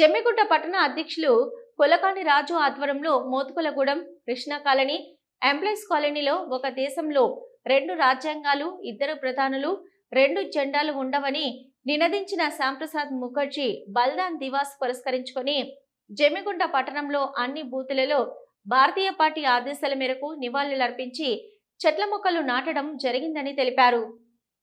జమ్మిగుంట పట్టణ అధ్యక్షులు కొలకాని రాజు ఆధ్వర్యంలో మోతుకులగూడెం కృష్ణా కాలనీ ఎంప్లాయీస్ కాలనీలో ఒక దేశంలో రెండు రాజ్యాంగాలు ఇద్దరు ప్రధానులు రెండు జెండాలు ఉండవని నినదించిన శ్యాంప్రసాద్ ముఖర్జీ బల్దాన్ దివాస్ పురస్కరించుకొని జమ్మిగుంట పట్టణంలో అన్ని బూతులలో భారతీయ పార్టీ ఆదేశాల మేరకు నివాళులర్పించి చెట్ల మొక్కలు నాటడం జరిగిందని తెలిపారు.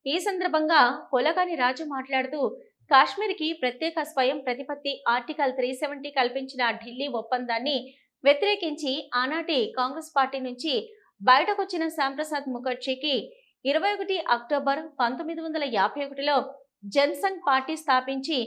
ఈ సందర్భంగా కొలకాని రాజు మాట్లాడుతూ కాశ్మీర్కి ప్రత్యేక స్వయం ప్రతిపత్తి ఆర్టికల్ త్రీ సెవెంటీ కల్పించిన ఢిల్లీ ఒప్పందాన్ని వ్యతిరేకించి ఆనాటి కాంగ్రెస్ పార్టీ నుంచి బయటకొచ్చిన శ్యాంప్రసాద్ ముఖర్జీకి ఇరవై ఒకటి అక్టోబర్ పంతొమ్మిది వందల యాభై ఒకటిలో జనసంఘ్ పార్టీ స్థాపించి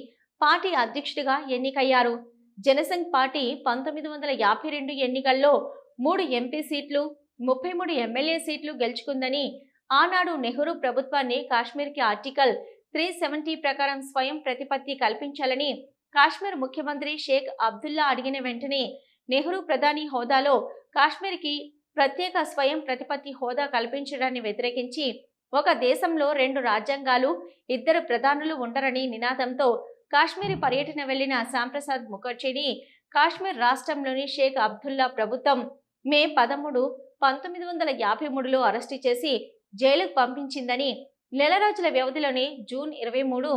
పార్టీ అధ్యక్షుడిగా ఎన్నికయ్యారు. జనసంఘ్ పార్టీ పంతొమ్మిది వందల యాభై రెండు ఎన్నికల్లో మూడు ఎంపీ సీట్లు ముప్పై మూడు ఎమ్మెల్యే సీట్లు గెలుచుకుందని ఆనాడు నెహ్రూ ప్రభుత్వాన్ని కాశ్మీర్కి ఆర్టికల్ త్రీ సెవెంటీ ప్రకారం స్వయం ప్రతిపత్తి కల్పించాలని కాశ్మీర్ ముఖ్యమంత్రి షేక్ అబ్దుల్లా అడిగిన వెంటనే నెహ్రూ ప్రధాని హోదాలో కాశ్మీర్కి ప్రత్యేక స్వయం ప్రతిపత్తి హోదా కల్పించడాన్ని వ్యతిరేకించి ఒక దేశంలో రెండు రాజ్యాంగాలు ఇద్దరు ప్రధానులు ఉండరని నినాదంతో కాశ్మీర్ పర్యటన వెళ్ళిన శ్యాంప్రసాద్ ముఖర్జీని కాశ్మీర్ రాష్ట్రంలోని షేక్ అబ్దుల్లా ప్రభుత్వం మే పదమూడు పంతొమ్మిది వందల యాభై మూడులో అరెస్టు చేసి జైలుకు పంపించిందని నెల రోజుల వ్యవధిలోనే జూన్ ఇరవై మూడు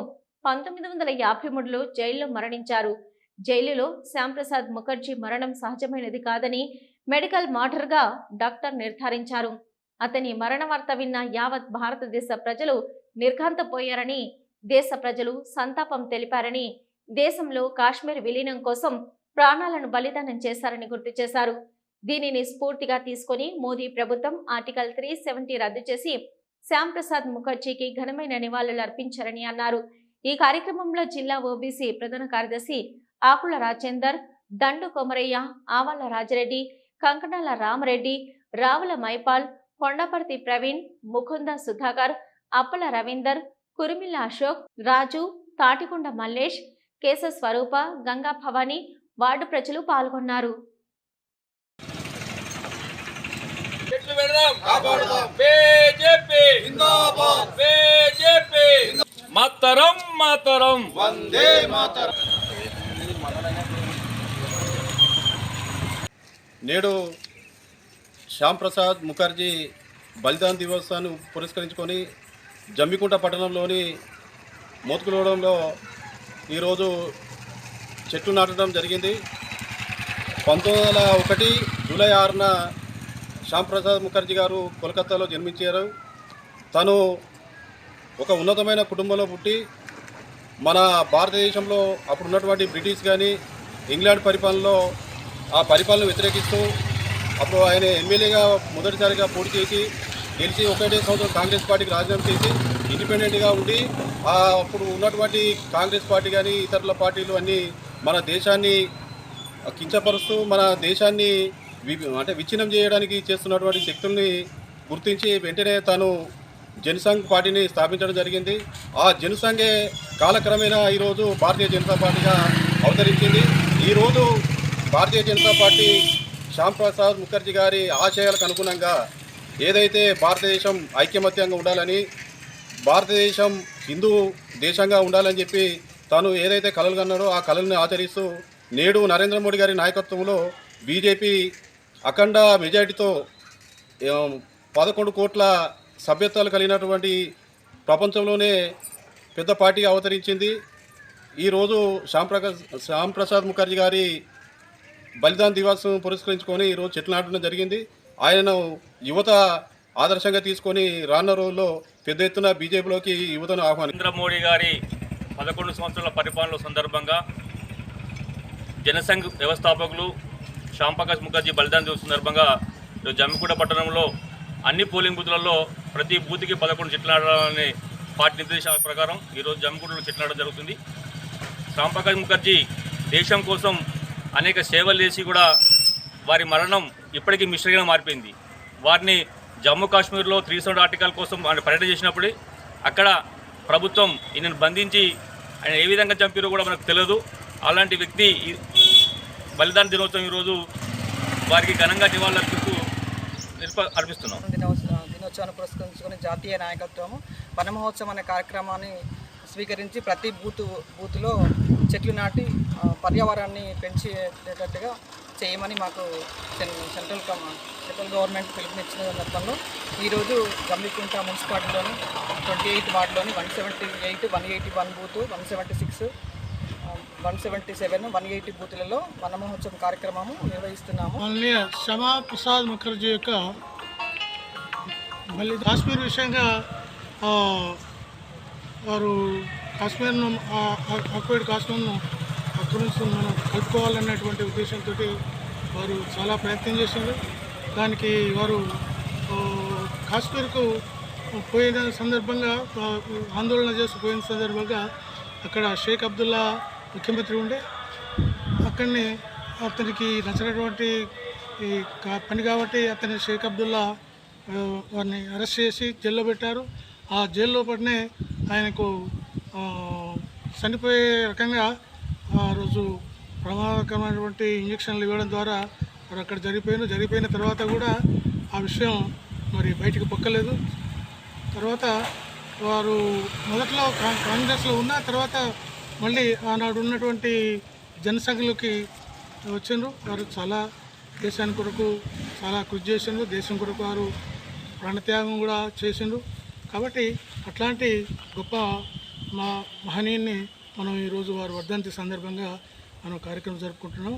పంతొమ్మిది వందల యాభై మూడులో జైల్లో మరణించారు. జైలులో శ్యాంప్రసాద్ ముఖర్జీ మరణం సహజమైనది కాదని మెడికల్ మాటర్గా డాక్టర్ నిర్ధారించారు. అతని మరణ వార్త విన్న యావత్ భారతదేశ ప్రజలు నిర్ఘాంతపోయారని దేశ ప్రజలు సంతాపం తెలిపారని దేశంలో కాశ్మీర్ విలీనం కోసం ప్రాణాలను బలిదానం చేశారని గుర్తు చేశారు. దీనిని స్ఫూర్తిగా తీసుకొని మోదీ ప్రభుత్వం ఆర్టికల్ త్రీ సెవెంటీ రద్దు చేసి శ్యాంప్రసాద్ ముఖర్జీకి ఘనమైన నివాళులు అర్పించారని అన్నారు. ఈ కార్యక్రమంలో జిల్లా ఓబీసీ ప్రధాన కార్యదర్శి ఆకుల రాజేందర్ దండు కొమరయ్య ఆవాల రాజరెడ్డి కంకణాల రామరెడ్డి రావుల మైపాల్ కొండపర్తి ప్రవీణ్ ముకుంద సుధాకర్ అప్పల రవీందర్ కురిమిల్ల అశోక్ రాజు తాటికొండ మల్లేష్ కేశ స్వరూప గంగా భవాని వార్డు ప్రజలు పాల్గొన్నారు. చెట్లు పెడదాం బీజేపీ శ్యామ్ ప్రసాద్ ముఖర్జీ బలిదాన్ దివసాన్ని పురస్కరించుకొని జమ్మికుంట పట్టణంలోని మోతుకులోడంలో ఈరోజు చెట్లు నాటడం జరిగింది. పంతొమ్మిది వందల ఒకటి జూలై ఆరున శ్యాంప్రసాద్ ముఖర్జీ గారు కోల్కతాలో జన్మించారు. తను ఒక ఉన్నతమైన కుటుంబంలో పుట్టి మన భారతదేశంలో అప్పుడు ఉన్నటువంటి బ్రిటిష్ కానీ ఇంగ్లాండ్ పరిపాలనలో ఆ పరిపాలన వ్యతిరేకిస్తూ అప్పుడు ఆయన ఎమ్మెల్యేగా మొదటిసారిగా పోటీ చేసి గెలిచి ఒకటే సంవత్సరం కాంగ్రెస్ పార్టీకి రాజీనామా చేసి ఇండిపెండెంట్గా ఉండి అప్పుడు ఉన్నటువంటి కాంగ్రెస్ పార్టీ కానీ ఇతరుల పార్టీలు అన్నీ మన దేశాన్ని కించపరుస్తూ మన దేశాన్ని అంటే విచ్ఛిన్నం చేయడానికి చేస్తున్నటువంటి శక్తుల్ని గుర్తించి వెంటనే తాను జనసంఘ్ పార్టీని స్థాపించడం జరిగింది. ఆ జనసంఘే కాలక్రమేణా ఈరోజు భారతీయ జనతా పార్టీగా అవతరించింది. ఈరోజు భారతీయ జనతా పార్టీ శ్యాంప్రసాద్ ముఖర్జీ గారి ఆశయాలకు అనుగుణంగా ఏదైతే భారతదేశం ఐక్యమత్యంగా ఉండాలని భారతదేశం హిందూ దేశంగా ఉండాలని చెప్పి తాను ఏదైతే కళలు కన్నాడో ఆ కళల్ని ఆచరిస్తూ నేడు నరేంద్ర మోడీ గారి నాయకత్వంలో బీజేపీ అఖండ మెజారిటీతో పదకొండు కోట్ల సభ్యత్వాలు కలిగినటువంటి ప్రపంచంలోనే పెద్ద పార్టీగా అవతరించింది. ఈరోజు శ్యామ్ శ్యాంప్రసాద్ ముఖర్జీ గారి బలిదాన్ దివాస్ పురస్కరించుకొని ఈరోజు చెట్లు నాటడం జరిగింది. ఆయనను యువత ఆదర్శంగా తీసుకొని రానున్న రోజుల్లో పెద్ద ఎత్తున బీజేపీలోకి యువతను ఆహ్వానం నరేంద్ర మోడీ గారి పదకొండు సంవత్సరాల పరిపాలన సందర్భంగా జనసంఘ్ వ్యవస్థాపకులు శ్యామ్ ముఖర్జీ బలిదాన్ దివస్ సందర్భంగా జమ్మిగూడ పట్టణంలో అన్ని పోలింగ్ బూత్లలో ప్రతి బూత్కి పదకొండు చెట్లు నాటాలని పార్టీ నిర్దేశాల ప్రకారం ఈరోజు జమ్మిగూడలో చెట్లు నాటడం జరుగుతుంది. శ్యామ్ ముఖర్జీ దేశం కోసం అనేక సేవలు చేసి కూడా వారి మరణం ఇప్పటికీ మిస్టరీగా మారిపోయింది. వారిని జమ్మూ కాశ్మీర్లో త్రీ సెవెన్ ఆర్టికల్ కోసం ఆయన పర్యటన చేసినప్పుడు అక్కడ ప్రభుత్వం ఈయనను బంధించి ఆయన ఏ విధంగా చంపారో కూడా మనకు తెలియదు. అలాంటి వ్యక్తి బలిదాన దినోత్సవం ఈరోజు వారికి ఘనంగా నివాళులర్పిస్తూ నిర్ప అర్పిస్తున్నాం. దినోత్సవ దినోత్సవాన్ని పురస్కరించుకొని జాతీయ నాయకత్వము వన మహోత్సవం అనే కార్యక్రమాన్ని స్వీకరించి ప్రతి బూత్ బూత్లో చెట్లు నాటి పర్యావరణాన్ని పెంచేటట్టుగా చేయమని మాకు సెన్- సెంట్రల్ సెంట్రల్ గవర్నమెంట్ పిలుపునిచ్చిన సందర్భంలో ఈరోజు గమ్మికుంట మున్సిపాలిటీలోని twenty eighth వార్డులోని one seventy eight one eighty one booth one seventy six one seventy seven one eighty బూతులలో వన మహోత్సవం కార్యక్రమము నిర్వహిస్తున్నాము. శ్యామా ప్రసాద్ ముఖర్జీ యొక్క మళ్ళీ కాశ్మీర్ విషయంగా వారు కాశ్మీర్ను ఆక్యుపైడ్ కాశ్మీర్ను అక్కడి నుంచి మనం కలుపుకోవాలనేటువంటి ఉద్దేశంతో వారు చాలా ప్రయత్నం చేశారు. దానికి వారు కాశ్మీర్కు పోయిన సందర్భంగా ఆందోళన చేసి పోయిన సందర్భంగా అక్కడ షేక్ అబ్దుల్లా ముఖ్యమంత్రి ఉండే. అక్కడిని అతనికి నచ్చినటువంటి ఈ పని కాబట్టి అతని షేక్ అబ్దుల్లా వారిని అరెస్ట్ చేసి జైల్లో పెట్టారు. ఆ జైల్లో పడినే ఆయనకు చనిపోయే రకంగా ఆ రోజు ప్రమాదకరమైనటువంటి ఇంజక్షన్లు ఇవ్వడం ద్వారా మరి అక్కడ జరిగిపోయిన జరిగిపోయిన తర్వాత కూడా ఆ విషయం మరి బయటికి పొక్కలేదు. తర్వాత వారు మొదట్లో కా- కాంగ్రెస్లో ఉన్న తర్వాత మళ్ళీ ఆనాడు ఉన్నటువంటి జనసంఖ్యలోకి వచ్చిండ్రు. వారు చాలా దేశాని కొరకు చాలా కృషి చేసిండ్రు. దేశం కొరకు వారు ప్రాణత్యాగం కూడా చేసిండ్రు. కాబట్టి అట్లాంటి గొప్ప మా మహనీయుని మనం ఈరోజు వారు వర్ధంతి సందర్భంగా మనం కార్యక్రమం జరుపుకుంటున్నాం.